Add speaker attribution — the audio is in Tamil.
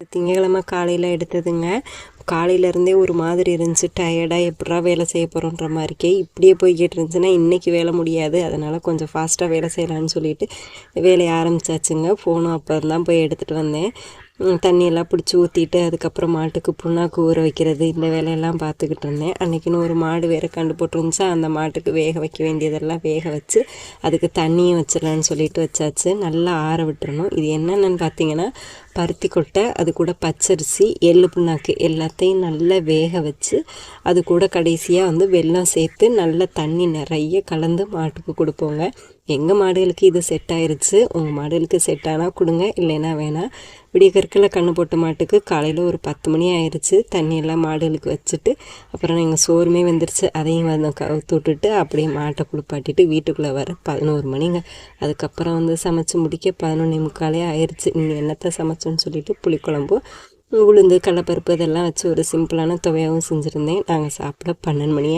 Speaker 1: திங்கக்கிழமை காலையில் எடுத்ததுங்க. காலையிலேருந்தே ஒரு மாதிரி இருந்துச்சு. டயர்டாக எப்படா வேலை செய்ய போகிறோன்ற மாதிரிக்கே இப்படியே போய்கிட்டு இருந்துச்சுன்னா இன்றைக்கி வேலை முடியாது. அதனால் கொஞ்சம் ஃபாஸ்ட்டாக வேலை செய்யலான்னு சொல்லிட்டு வேலையை ஆரம்பிச்சாச்சுங்க. ஃபோனும் அப்போ தான் போய் எடுத்துகிட்டு வந்தேன். தண்ணியெல்லாம் பிடிச்சி ஊற்றிட்டு அதுக்கப்புறம் மாட்டுக்கு புண்ணாக்கு ஊற வைக்கிறது இந்த வேலையெல்லாம் பார்த்துக்கிட்டு இருந்தேன். அன்றைக்கின்னு ஒரு மாடு வேறு கண்டு போட்டுருந்துச்சா. அந்த மாட்டுக்கு வேக வைக்க வேண்டியதெல்லாம் வேக வச்சு அதுக்கு தண்ணியும் வச்சிடலான்னு சொல்லிட்டு வச்சாச்சு. நல்லா ஆற விட்டுறணும். இது என்னென்னு பார்த்தீங்கன்னா பருத்தி கொட்டை அது கூட பச்சரிசி எள்ளு புண்ணாக்கு எல்லாத்தையும் நல்லா வேக வச்சு அது கூட கடைசியாக வந்து வெல்லம் சேர்த்து நல்லா தண்ணி நிறைய கலந்து மாட்டுக்கு கொடுப்போங்க. எங்கள் மாடுகளுக்கு இது செட் ஆயிடுச்சு உங்கள் மாடுகளுக்கு செட் ஆனால் கொடுங்க இல்லைன்னா வேணாம். விடிய கற்களை கண்ணு போட்ட மாட்டுக்கு காலையில் ஒரு பத்து மணி ஆயிடுச்சு தண்ணியெல்லாம் மாடுகளுக்கு வச்சுட்டு அப்புறம் எங்கள் சோறுமே வந்துருச்சு. அதையும் வந்து கவுத்து விட்டுட்டு அப்படியே மாட்டை குளிப்பாட்டிட்டு வீட்டுக்குள்ளே வர பதினோரு மணிங்க. அதுக்கப்புறம் வந்து சமைச்சு முடிக்க பதினொன்று முக்காலே ஆயிடுச்சு நீங்கள் என்னத்தை சமைச்சோன்னு சொல்லிட்டு புளிக்குழம்பு உளுந்து கடலப்பருப்பு இதெல்லாம் வச்சு ஒரு சிம்பிளான துவையாகவும் செஞ்சுருந்தேன். நாங்கள் சாப்பிட பன்னெண்டு மணி